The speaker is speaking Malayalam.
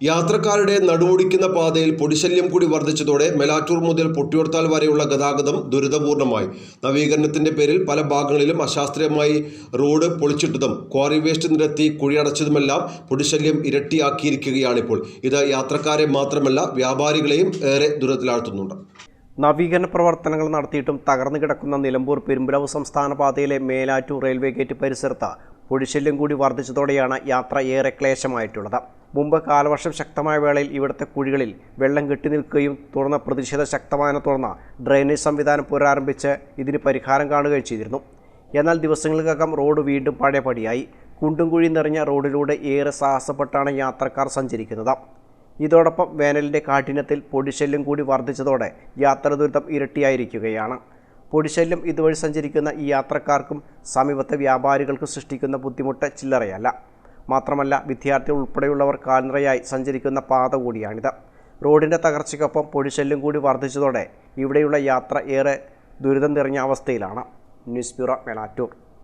യാത്രക്കാരുടെ നടുവൊടിക്കുന്ന പാതയിൽ പൊടിശല്യം കൂടി വർദ്ധിച്ചതോടെ മെലാറ്റൂർ മുതൽ പൊട്ടിയോർത്താൽ വരെയുള്ള ഗതാഗതം ദുരിതപൂർണമായി. നവീകരണത്തിന്റെ പേരിൽ പല ഭാഗങ്ങളിലും അശാസ്ത്രീയമായി റോഡ് പൊളിച്ചിട്ടതും ക്വാറി വേസ്റ്റ് നിരത്തി കുഴിയടച്ചതുമെല്ലാം പൊടിശല്യം ഇരട്ടിയാക്കിയിരിക്കുകയാണിപ്പോൾ. ഇത് യാത്രക്കാരെ മാത്രമല്ല വ്യാപാരികളെയും ഏറെ ദുരിതത്തിലാഴ്ത്തുന്നുണ്ട്. നവീകരണ പ്രവർത്തനങ്ങൾ നടത്തിയിട്ടും തകർന്നു കിടക്കുന്ന നിലമ്പൂർ പെരുമ്പലവ് സംസ്ഥാന പാതയിലെ മേലാറ്റൂർ റെയിൽവേ ഗേറ്റ് പരിസരത്ത് പൊടിശല്യം കൂടി വർദ്ധിച്ചതോടെയാണ് യാത്ര ഏറെ ക്ലേശമായിട്ടുള്ളത്. മുമ്പ് കാലവർഷം ശക്തമായ വേളയിൽ ഇവിടുത്തെ കുഴികളിൽ വെള്ളം കെട്ടി നിൽക്കുകയും തുടർന്ന് പ്രതിഷേധ ശക്തമായതിനെ തുടർന്ന് ഡ്രെയിനേജ് സംവിധാനം പുനരാരംഭിച്ച് ഇതിന് പരിഹാരം കാണുകയും ചെയ്തിരുന്നു. എന്നാൽ ദിവസങ്ങൾക്കകം റോഡ് വീണ്ടും പഴയപടിയായി കുണ്ടും കുഴി നിറഞ്ഞ റോഡിലൂടെ ഏറെ സാഹസപ്പെട്ടാണ് യാത്രക്കാർ സഞ്ചരിക്കുന്നത്. ഇതോടൊപ്പം വേനലിന്റെ കാഠിന്യത്തിൽ പൊടിശല്യം കൂടി വർദ്ധിച്ചതോടെ യാത്ര ദുരിതം ഇരട്ടിയായിരിക്കുകയാണ്. പൊടിശല്യം ഇതുവഴി സഞ്ചരിക്കുന്ന ഈ യാത്രക്കാർക്കും സമീപത്തെ വ്യാപാരികൾക്കും സൃഷ്ടിക്കുന്ന ബുദ്ധിമുട്ട് ചില്ലറയല്ല. മാത്രമല്ല വിദ്യാർത്ഥികൾ ഉൾപ്പെടെയുള്ളവർ കാൽനിറയായി സഞ്ചരിക്കുന്ന പാത കൂടിയാണിത്. റോഡിന്റെ തകർച്ചയ്ക്കൊപ്പം പൊടിശല്യം കൂടി വർദ്ധിച്ചതോടെ ഇവിടെയുള്ള യാത്ര ഏറെ ദുരിതം നിറഞ്ഞ അവസ്ഥയിലാണ്. News bureau Melattur.